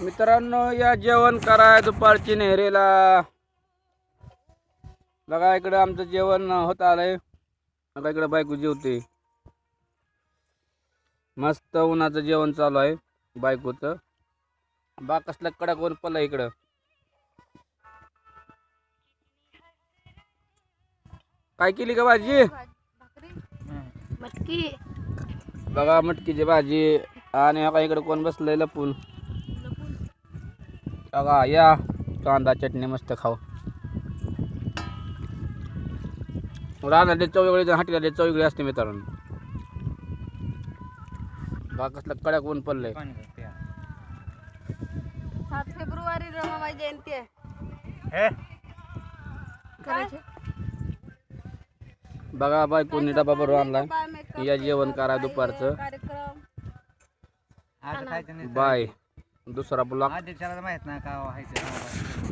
मित्रांनो या जेवण कराय दुपारची नेहरेला. बघा इकडं आमचं जेवण होत आलंय. बघा इकडं बायको जेवते. मस्त उन्हाचं जेवण चालू आहे बायकोचं. बा कसलं कडक ऊन पडलं इकडं. काय केली का भाजी? मटकी. बघा मटकीची भाजी. आणि बघा इकडं कोण बसलंय लपून. बघा या. कांदा चटणी मस्त खाऊ. राहणार चव वेगळी हाटीला चव वेगळी असते मित्रांनो. बघा कसलं कडक ऊन पडलंय. सात फेब्रुवारी रमाबाई जयंती आहे. हे? करायचे? बघा बायकोनी डबा भरून आणलाय. बाय मेकअप या जेवण करा दुपारचं. कार्यक्रम? बाय. दुसरा ब्लॉक माहीत नाही का व्हायचं